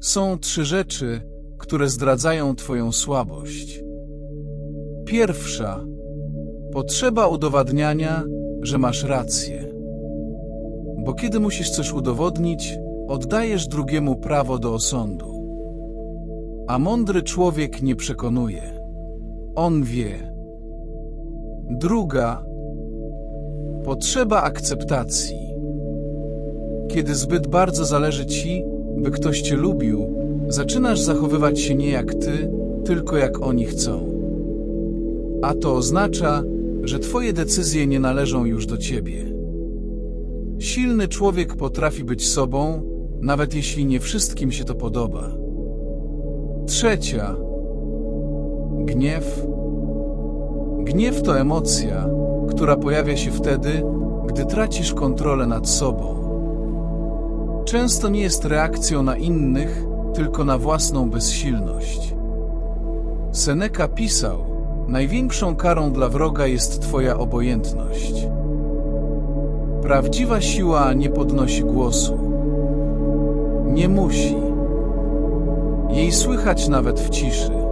Są trzy rzeczy, które zdradzają Twoją słabość. Pierwsza potrzeba udowadniania, że masz rację. Bo kiedy musisz coś udowodnić, oddajesz drugiemu prawo do osądu. A mądry człowiek nie przekonuje. On wie. Druga potrzeba akceptacji. Kiedy zbyt bardzo zależy ci, by ktoś cię lubił, zaczynasz zachowywać się nie jak ty, tylko jak oni chcą. A to oznacza, że twoje decyzje nie należą już do ciebie. Silny człowiek potrafi być sobą, nawet jeśli nie wszystkim się to podoba. Trzecia. Gniew. Gniew to emocja, która pojawia się wtedy, gdy tracisz kontrolę nad sobą. Często nie jest reakcją na innych, tylko na własną bezsilność. Seneca pisał: Największą karą dla wroga jest Twoja obojętność. Prawdziwa siła nie podnosi głosu. Nie musi. Jej słychać nawet w ciszy.